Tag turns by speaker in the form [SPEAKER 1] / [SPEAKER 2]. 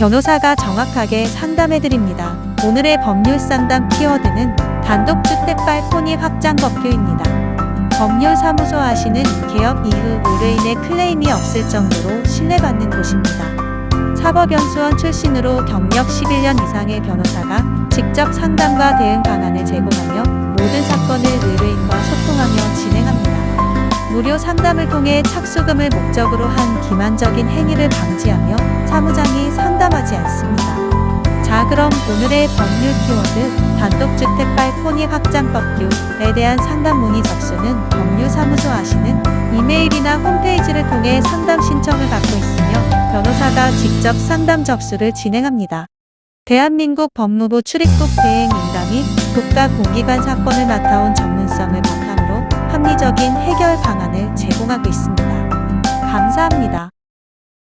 [SPEAKER 1] 변호사가 정확하게 상담해드립니다. 오늘의 법률 상담 키워드는 단독주택발 혼입 확장 법규입니다. 법률사무소 하시는 개업 이후 의뢰인의 클레임이 없을 정도로 신뢰받는 곳입니다. 사법연수원 출신으로 경력 11년 이상의 변호사가 직접 상담과 대응 방안을 제공하며 모든 사건을 의뢰 무료 상담을 통해 착수금을 목적으로 한 기만적인 행위를 방지하며 사무장이 상담하지 않습니다. 자 그럼 오늘의 법률 키워드 단독주택발 혼입 확장법규에 대한 상담 문의 접수는 법률사무소 하시는 이메일이나 홈페이지를 통해 상담 신청을 받고 있으며 변호사가 직접 상담 접수를 진행합니다. 대한민국 법무부 출입국 대행 인가 및 국가공기관 사건을 맡아온 전문성을 바탕 합리적인 해결 방안을 제공하고 있습니다. 감사합니다.